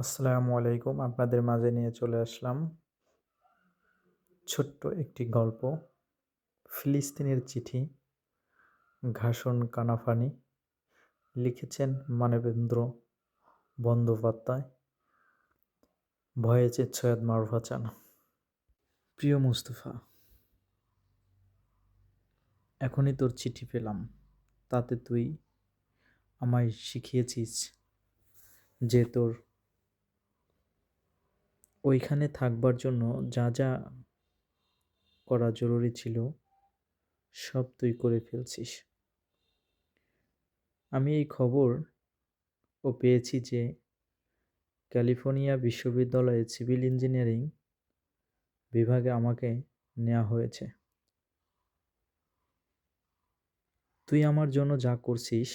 আসসালামু আলাইকুম। আপনাদের মাঝে নিয়ে চলে আসলাম ছোট্ট একটি গল্প। ফিলিস্তিনের চিঠি ঘাসন কানাফানি লিখেছেন মানবেন্দ্র বন্দ্যোপাধ্যায়। ভয়েছে মারুফা চান। প্রিয় মুস্তফা, এখনই তোর চিঠি পেলাম। তাতে তুই আমায় শিখিয়েছিস যে তোর ওইখানে থাকবার জন্য যা যা করা জরুরি ছিল, সব তুই করে ফেলছিস। আমি এই খবর ও পেয়েছি যে ক্যালিফোর্নিয়া বিশ্ববিদ্যালয়ে সিভিল ইঞ্জিনিয়ারিং বিভাগে আমাকে নেওয়া হয়েছে। তুই আমার জন্য যা করছিস,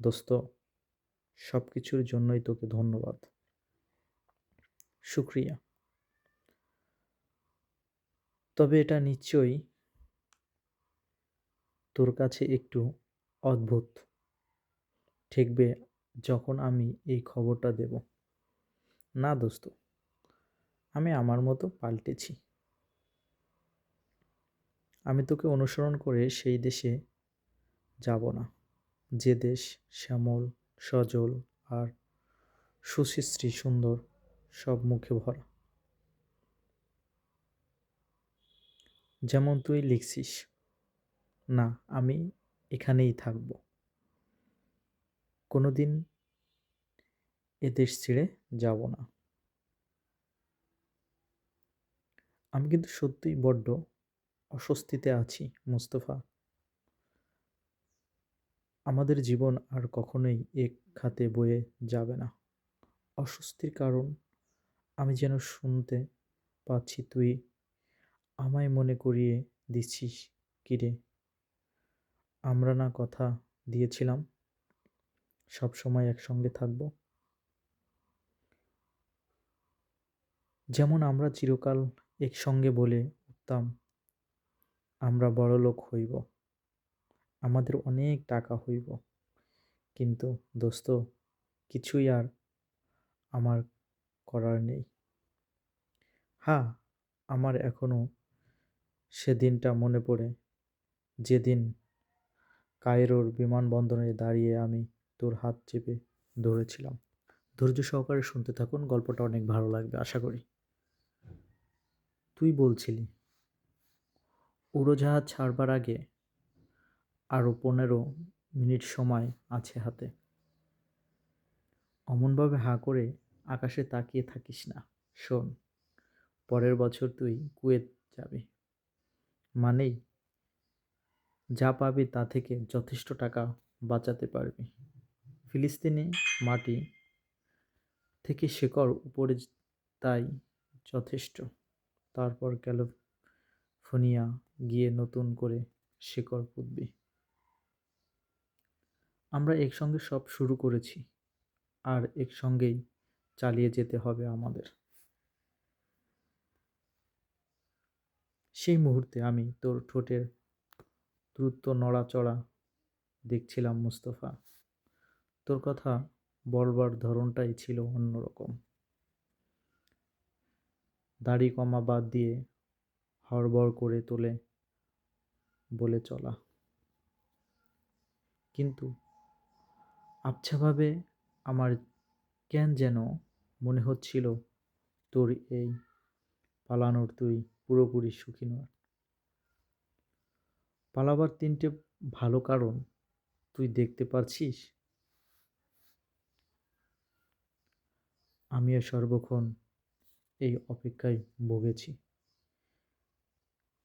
দোস্ত সব কিছুর জন্যই তোকে ধন্যবাদ। শুক্রিয়া। তবে এটা নিশ্চয়ই তোর কাছে একটু অদ্ভুত। ঠেকবে যখন আমি এই খবরটা দেব। না দোস্ত, আমি আমার মতো পাল্টেছি। আমি তোকে অনুসরণ করে সেই দেশে যাব না। যে দেশ শ্যামল, সজল আর সুশিশ্রী সুন্দর সব মুখে ভরা। যেমন তুই লিখছিস, না, আমি এখানেই থাকব। কোনোদিন এ দেশ ছেড়ে যাব না। আমি কিন্তু সত্যিই বড্ড অস্বস্তিতে আছি, মুস্তফা। আমাদের জীবন আর কখনোই এক খাতে বয়ে যাবে না। অস্বস্তির কারণ আমি যেন শুনতে পাচ্ছি, তুই আমায় মনে করিয়ে দিচ্ছিস কিরে আমরা না কথা দিয়েছিলাম, সব সময় একসঙ্গে থাকব। যেমন আমরা চিরকাল একসঙ্গে বলে উঠতাম, আমরা বড় লোক হইব, আমাদের অনেক টাকা হইব, কিন্তু দোস্ত, কিছুই আর আমার করার নেই। হ্যাঁ আমার এখনও সেদিনটা মনে পড়ে। যেদিন কায়রোর বিমানবন্দরে দাঁড়িয়ে আমি তোর হাত চেপে ধরেছিলাম। ধৈর্য সহকারে শুনতে থাকুন, গল্পটা অনেক ভালো লাগবে, আশা করি। তুই বলছিলি, উড়োজাহাজ ছাড়বার আগে আরও পনেরো মিনিট সময় আছে হাতে। অমনভাবে হাঁ করে আকাশে তাকিয়ে থাকিস না, শোন। পরের বছর তুই কুয়েত যাবি। মানেই যা পাবি তা থেকে যথেষ্ট টাকা বাঁচাতে পারবি। ফিলিস্তিনি মাটি থেকে শেকড় উপরে তাই যথেষ্ট। তারপর ক্যালিফোর্নিয়া গিয়ে নতুন করে শেকড় পুঁতবি। আমরা একসঙ্গে সব শুরু করেছি, আর একসঙ্গেই চালিয়ে যেতে হবে আমাদের। সেই মুহূর্তে আমি তোর ঠোঁটের দ্রুত নড়াচড়া দেখছিলাম মুস্তফা। তোর কথা বলবার ধরনটাই ছিল অন্যরকম। দাড়ি কমা বাদ দিয়ে হড়বড় করে তোলে বলে চলা। কিন্তু আবছাভাবে আমার কেন যেন মনে হচ্ছিল তোর এই পালানোর তুই পুরোপুরি সুখী নয়। পালাবার তিনটে ভালো কারণ তুই দেখতে পারছিস? আমিও সর্বক্ষণ এই অপেক্ষায় ভুগেছি।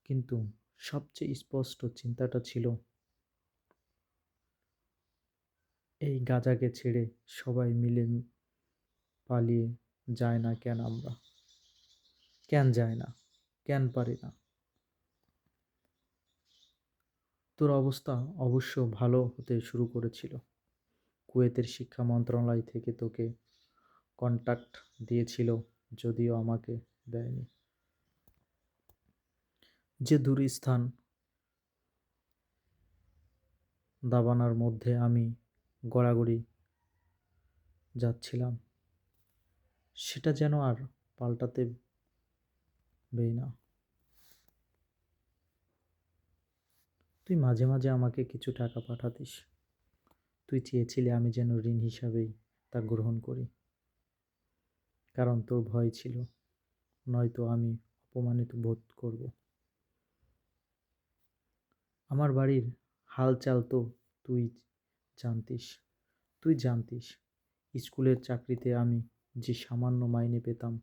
কিন্তু সবচেয়ে স্পষ্ট চিন্তাটা ছিল, এই গাজাকে ছেড়ে সবাই মিলে পালিয়ে যায় না কেন আমরা? কেন যায় না? কেন পারি না? তোর অবস্থা অবশ্য ভালো হতে শুরু করেছিল। কুয়েতের শিক্ষা মন্ত্রণালয় থেকে তোকে কন্ট্যাক্ট দিয়েছিল, যদিও আমাকে দেয়নি। যে দূর স্থান দাবানার মধ্যে আমি গড়াগড়ি যাচ্ছিলাম, সেটা যেন আর পাল্টাতে না। তুই মাঝে মাঝে আমাকে কিছু টাকা পাঠাতিস। তুই চেয়েছিলি আমি যেন ঋণ হিসাবেই তা গ্রহণ করি। কারণ তোর ভয় ছিল, নয়তো আমি অপমানিত বোধ করব। আমার বাড়ির হালচাল তো তুই জানতিস। তুই জানতিস, স্কুলের চাকরিতে আমি যে সামান্য মাইনে পেতাম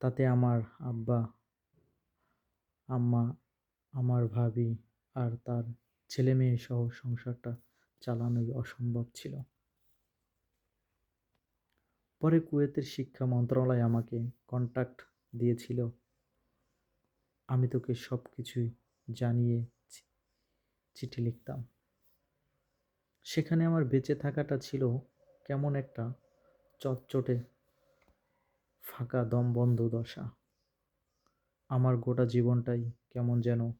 তাতে আমার আব্বা, আম্মা, আমার ভাবি আর তার ছেলে মেয়ে সহ সংসারটা চালানোই অসম্ভব ছিল। পরে কুয়েতের শিক্ষা মন্ত্রণালয় আমাকে কন্ট্যাক্ট দিয়েছিল। আমি তোকে সব কিছুই জানিয়ে চিঠি লিখতাম। সেখানে আমার বেঁচে থাকাটা ছিল কেমন একটা চটচটে ফাঁকা দম বন্ধ দশা। আমার গোটা জীবনটাই কেমন যেন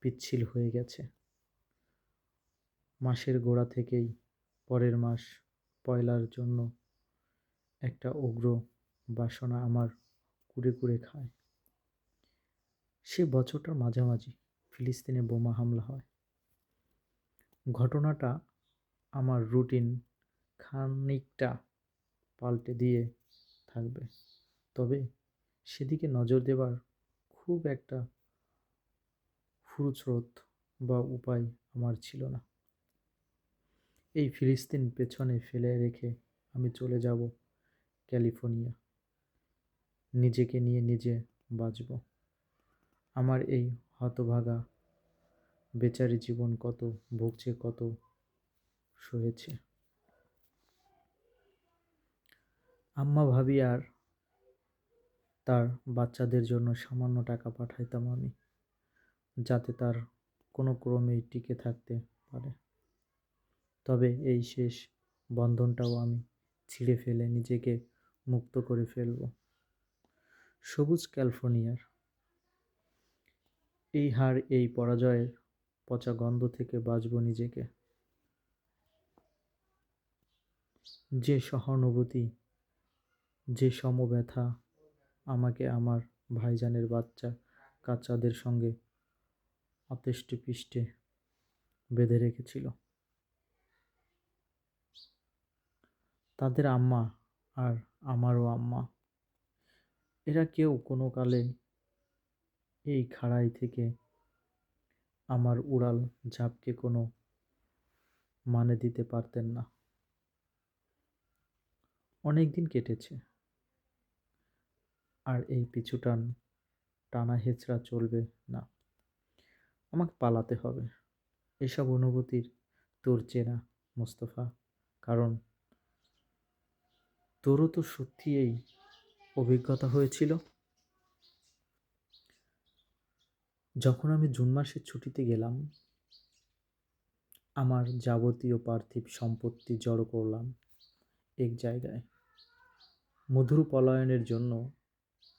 পিচ্ছিল হয়ে গেছে। মাসের গোড়া থেকেই পরের মাস পয়লার জন্য একটা উগ্র বাসনা আমার কুড়ে কুড়ে খায়। সে বছরটার মাঝামাঝি ফিলিস্তিনে বোমা হামলা হয়। ঘটনাটা আমার রুটিন খানিকটা পাল্টে দিয়ে থাকবে। তবে সেদিকে নজর দেবার খুব একটা ফুরুস্রোত বা উপায় আমার ছিল না। এই ফিলিস্তিন পেছনে ফেলে রেখে আমি চলে যাব ক্যালিফোর্নিয়া। নিজেকে নিয়ে নিজে বাঁচব। আমার এই হতভাগা বেচারি জীবন কত ভুগছে, কত সহেছে আম্মা ভাবি আর তার বাচ্চাদের জন্য সামান্য টাকা পাঠাইতাম আমি, যাতে তার কোনো ক্রমেই টিকে থাকতে পারে। তবে এই শেষ বন্ধনটাও আমি ছিঁড়ে ফেলে নিজেকে মুক্ত করে ফেলব। সবুজ ক্যালিফোর্নিয়ার। এই হার এই পরাজয়ের পচা গন্ধ থেকে বাঁচব নিজেকে। যে সহানুভূতি যে সমব্যথা আমাকে আমার ভাইজানের বাচ্চা কাচ্চাদের সঙ্গে আতেষ্টে পিষ্টে বেঁধে রেখেছিল। তাদের আম্মা আর আমারও আম্মা, এরা কেউ কোনো কালে এই খাড়াই থেকে আমার উড়াল ঝাপকে কোনো মানে দিতে পারতেন না। অনেক দিন কেটেছে। আর এই পিছুটান টানা হেঁচড়া চলবে না। আমাকে পালাতে হবে। এসব অনুভূতির তোর চেনা, মোস্তফা, কারণ তোরও তো সত্যি এই অভিজ্ঞতা হয়েছিল। যখন আমি জুন মাসের ছুটিতে গেলাম, আমার যাবতীয় পার্থিব সম্পত্তি জড়ো করলাম এক জায়গায়। মধুর পলায়নের জন্য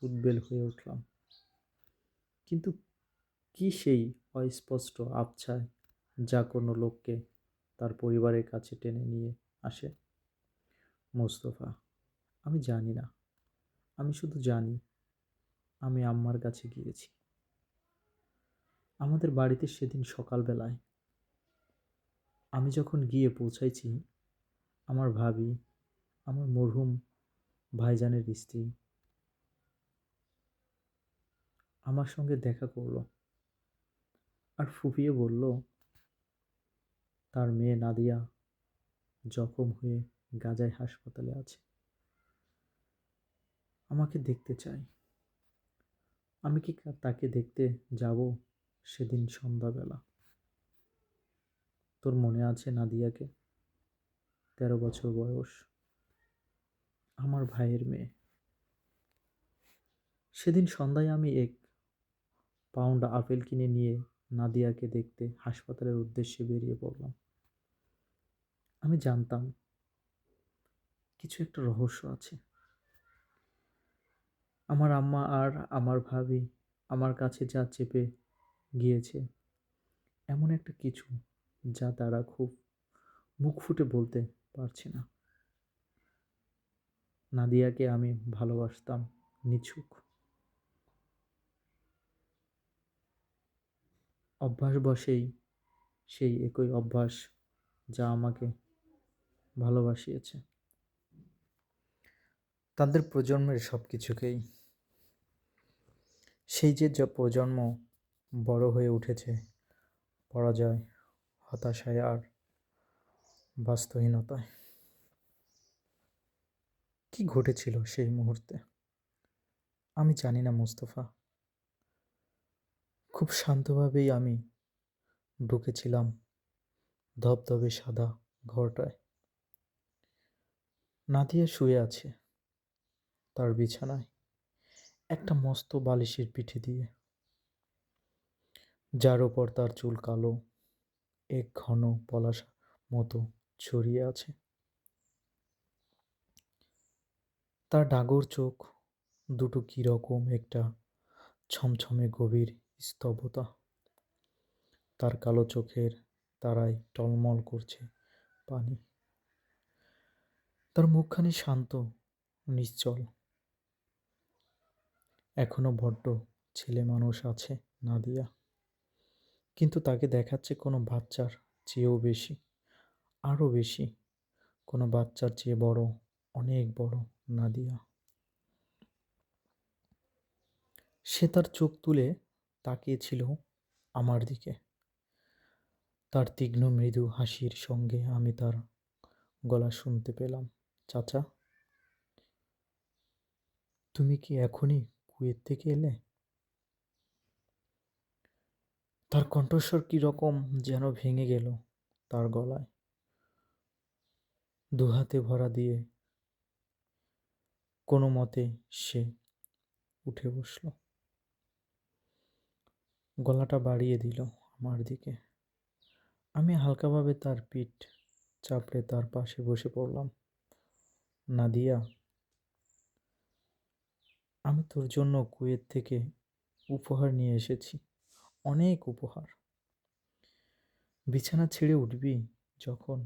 উদ্বেল হয়ে উঠলাম। কিন্তু কি সেই অস্পষ্ট আবছায় যা কোনো লোককে তার পরিবারের কাছে টেনে নিয়ে আসে? মোস্তফা, আমি জানি না। আমি শুধু জানি, আমি আম্মার কাছে গিয়েছি। আমাদের বাড়িতে সেদিন সকালবেলায় আমি যখন গিয়ে পৌঁছাইছি, আমার ভাবি, আমার মরহুম ভাইজানের স্ত্রী আমার সঙ্গে দেখা করল। আর ফুপিয়ে বলল, তার মেয়ে নাদিয়া জখম হয়ে গাজায় হাসপাতালে আছে। আমাকে দেখতে চাই। আমি কি তাকে দেখতে যাব সেদিন সন্ধ্যাবেলা? তোর মনে আছে নাদিয়াকে? তেরো বছর বয়স। আমার ভাইয়ের মেয়ে। সেদিন সন্ধ্যায় আমি এক পাউন্ড আপেল কিনে নিয়ে নাদিয়াকে দেখতে হাসপাতালের উদ্দেশ্যে বেরিয়ে পড়লাম। আমি জানতাম কিছু একটা রহস্য আছে। আমার আম্মা আর আমার ভাবি আমার কাছে যা চেপে গিয়েছে, এমন একটা কিছু যা তারা খুব মুখ ফুটে বলতে পারছে না। নাদিয়াকে আমি ভালোবাসতাম, নিছুক। অভ্যাসবশেই সেই একই অভ্যাস যা আমাকে ভালোবাসিয়েছে। তাদের প্রজন্মের সব কিছুকেই সেই যে যা প্রজন্ম বড় হয়ে উঠেছে, পরাজয়, হতাশায় আর বাস্তবহীনতায় কি ঘটেছিল সেই মুহূর্তে? আমি জানি না, মুস্তফা। খুব শান্তভাবেই আমি ঢুকেছিলাম ধবধবে সাদা ঘরটায়। নাদিয়া শুয়ে আছে তার বিছানায় একটা মস্ত বালিশের পিঠে দিয়ে। যার ওপর তার চুল কালো, এক ঘন পলাশ মতো ছড়িয়ে আছে। তার ডাগর চোখ দুটো কীরকম একটা ছমছমে গভীর স্তবতা তার কালো চোখের তারায় টলমল করছে পানি। তার মুখখানি শান্ত, নিশ্চল। এখনও বড্ড ছেলে মানুষ আছে নাদিয়া। কিন্তু তাকে দেখাচ্ছে কোনো বাচ্চার চেয়েও বেশি, আরও বেশি, কোনো বাচ্চার চেয়ে বড়, অনেক বড় নাদিয়া। সে তার চোখ তুলে তাকিয়েছিল আমার দিকে। তার তীক্ষ্ণ মৃদু হাসির সঙ্গে আমি তার গলা শুনতে পেলাম। চাচা, তুমি কি এখনই কুয়েত থেকে এলে? তার কণ্ঠস্বর কীরকম যেন ভেঙে গেল তার গলায়। দুহাতে ভরা দিয়ে কোনো মতে সে উঠে বসল। গলাটা বাড়িয়ে দিল আমার দিকে। আমি হালকাভাবে তার পিঠ চাপড়ে তার পাশে বসে পড়লাম। নাদিয়া, আমি তোর জন্য কুয়েত থেকে উপহার নিয়ে এসেছি। অনেক উপহার। বিছানা ছেড়ে উঠবি যখন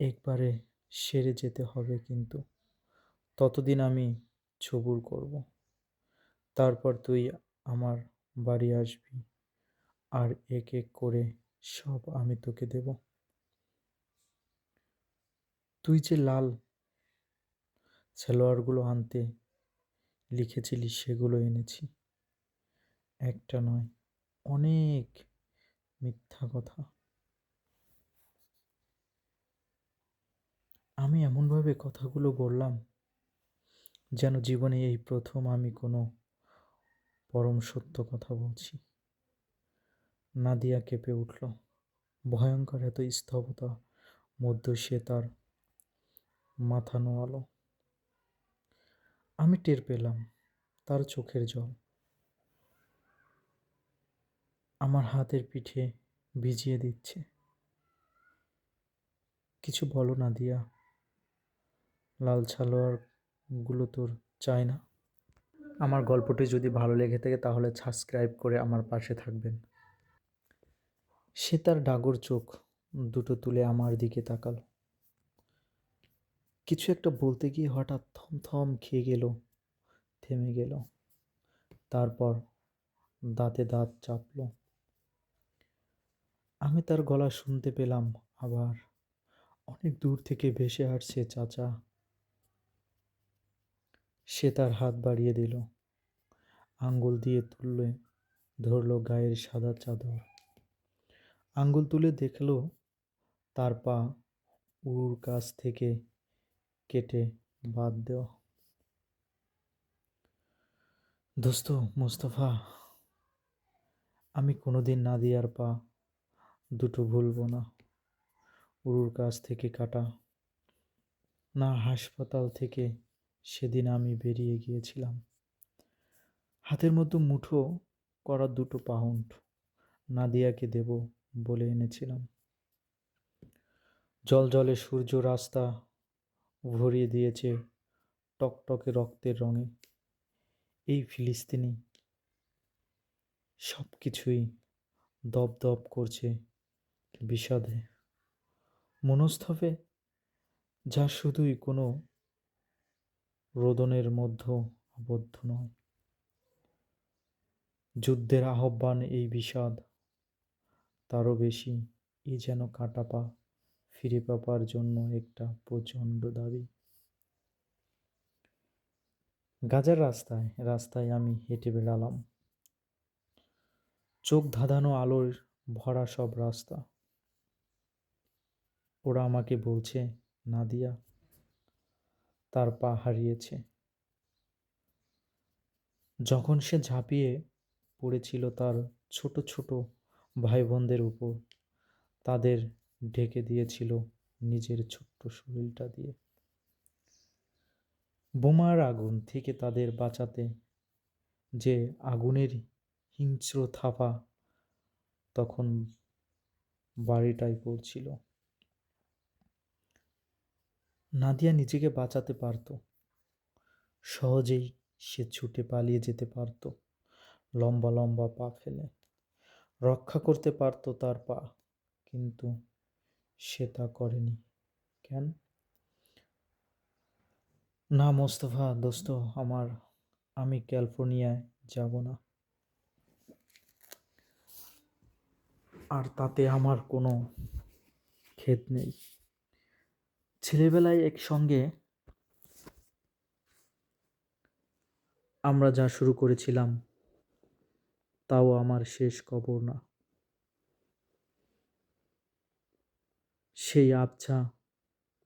একবারে সেরে যেতে হবে কিন্তু ততদিন আমি ছবুর করব। তারপর তুই আমার বাড়ি আসবি। আর এক এক করে সব আমি তোকে দেব। তুই যে লাল সালোয়ারগুলো আনতে লিখেছিলি, সেগুলো এনেছি। একটা নয়, অনেক মিথ্যা কথা। আমি এমনভাবে কথাগুলো বললাম যেন জীবনে এই প্রথম আমি কোনো পরম সত্য কথা বলছি। নাদিয়া কেঁপে উঠল। ভয়ঙ্কর এত স্তব্ধতা মধ্য সে তার মাথা নোয়ালো। আমি টের পেলাম তার চোখের জল। আমার হাতের পিঠে ভিজিয়ে দিচ্ছে। কিছু বলো না দিয়া লাল ছালোয়ারগুলো তোর চায় না? আমার গল্পটি যদি ভালো লেগে থাকে তাহলে সাবস্ক্রাইব করে আমার পাশে থাকবেন। সে তার ডাগর চোখ দুটো তুলে আমার দিকে তাকাল। কিছু একটা বলতে গিয়ে হঠাৎ থমথম খেয়ে গেল, থেমে গেল। তারপর দাঁতে দাঁত চাপল। আমি তার গলা শুনতে পেলাম আবার। অনেক দূর থেকে ভেসে আসছে চাচা। সে তার হাত বাড়িয়ে দিল। আঙ্গুল দিয়ে তুললে ধরল গায়ের সাদা চাদর। আঙ্গুল তুলে দেখল তার পা উড়ুর কাছ থেকে কেটে বাদ দেওয়া। দোস্ত, মোস্তফা, আমি কোনোদিন নাদিয়ার পা দুটো ভুলবো না। উরুর কাছ থেকে কাটা। না হাসপাতাল থেকে সেদিন আমি বেরিয়ে গিয়েছিলাম। হাতের মধ্যে মুঠো করা দুটো পাউন্ড নাদিয়াকে দেব বলে এনেছিলাম। জল জলে সূর্য রাস্তা ভরিয়ে দিয়েছে টকটকে রক্তের রঙে। এই ফিলিস্তিনি সব কিছুই দপ দপ করছে বিষাদে। মনস্তভে যা শুধুই কোনো রোদনের মধ্য আবদ্ধ নয়। যুদ্ধের আহ্বান এই বিষাদ, তারও বেশি এ যেন কাটা পা ফিরে পাবার জন্য একটা প্রচণ্ড দাবি। গাজার রাস্তায় রাস্তায় আমি হেঁটে বেড়ালাম। চোখ ধাঁধানো আলোর ভরা সব রাস্তা। ওরা আমাকে বলছে, নাদিয়া তার পা হারিয়েছে। যখন সে ঝাঁপিয়ে পড়েছিল তার ছোট ছোট ভাই বোনদের উপর, তাদের ঢেকে দিয়েছিল নিজের ছোট্ট শরীরটা দিয়ে। বোমার আগুন থেকে তাদের বাঁচাতে যে আগুনের হিংস্র থাপা তখন বাড়িটাই পড়ছিল। নাদিয়া নিজেকে বাঁচাতে পারত। সহজেই সে ছুটে পালিয়ে যেতে পারত, লম্বা লম্বা পা ফেলে। রক্ষা করতে পারত তার পা, কিন্তু সে তা করেনি। কেন? না মোস্তফা, দোস্ত, আমার, আমি ক্যালিফোর্নিয়ায় যাব না। আর তাতে আমার কোনো খেদ নেই। ছেলেবেলায় একসঙ্গে আমরা যা শুরু করেছিলাম, তাও আমার শেষ কবর না। সেই আবছা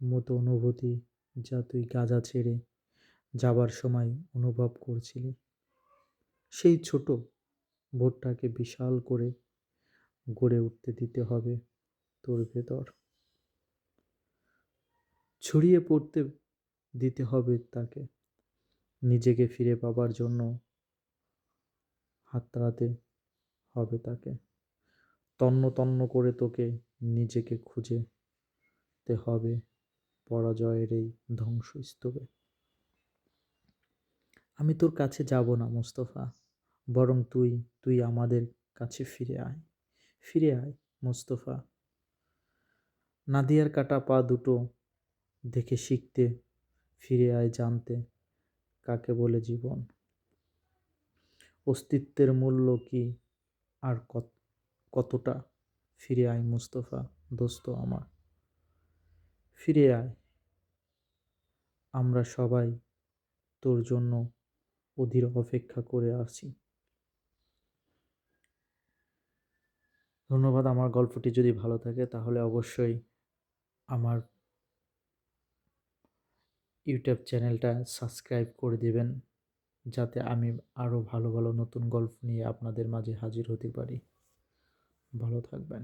মতো অনুভূতি যা তুই গাজা ছেড়ে যাবার সময় অনুভব করছিলি, সেই ছোট ভোটটাকে বিশাল করে গড়ে উঠতে দিতে হবে তোর ভেতর। ছড়িয়ে পড়তে দিতে হবে তাকে। নিজেকে ফিরে পাবার জন্য হাতড়াতে হবে তাকে। তন্ন তন্ন করে তোকে নিজেকে খুঁজে তে হবে পরাজয়ের এই ধ্বংসস্তূপে। আমি তোর কাছে যাব না মোস্তফা, বরং তুই তুই আমাদের কাছে ফিরে আয়। ফিরে আয় মোস্তফা। নাদিয়ার কাটা পা দুটো দেখে শিখতে, ফিরে আয় জানতে। কাকে বলে জীবন? অস্তিত্বের মূল্য কি? আর কত- কতটা? ফিরে আয় মুস্তফা, দোস্ত আমার। ফিরে আয়। আমরা সবাই তোর জন্য অধীর অপেক্ষা করে আছি। ধন্যবাদ, আমার গল্পটি যদি ভালো থাকে তাহলে অবশ্যই আমার ইউটিউব চ্যানেলটা সাবস্ক্রাইব করে দেবেন, যাতে আমি আরও ভালো ভালো নতুন গল্প নিয়ে আপনাদের মাঝে হাজির হতে পারি। ভালো থাকবেন।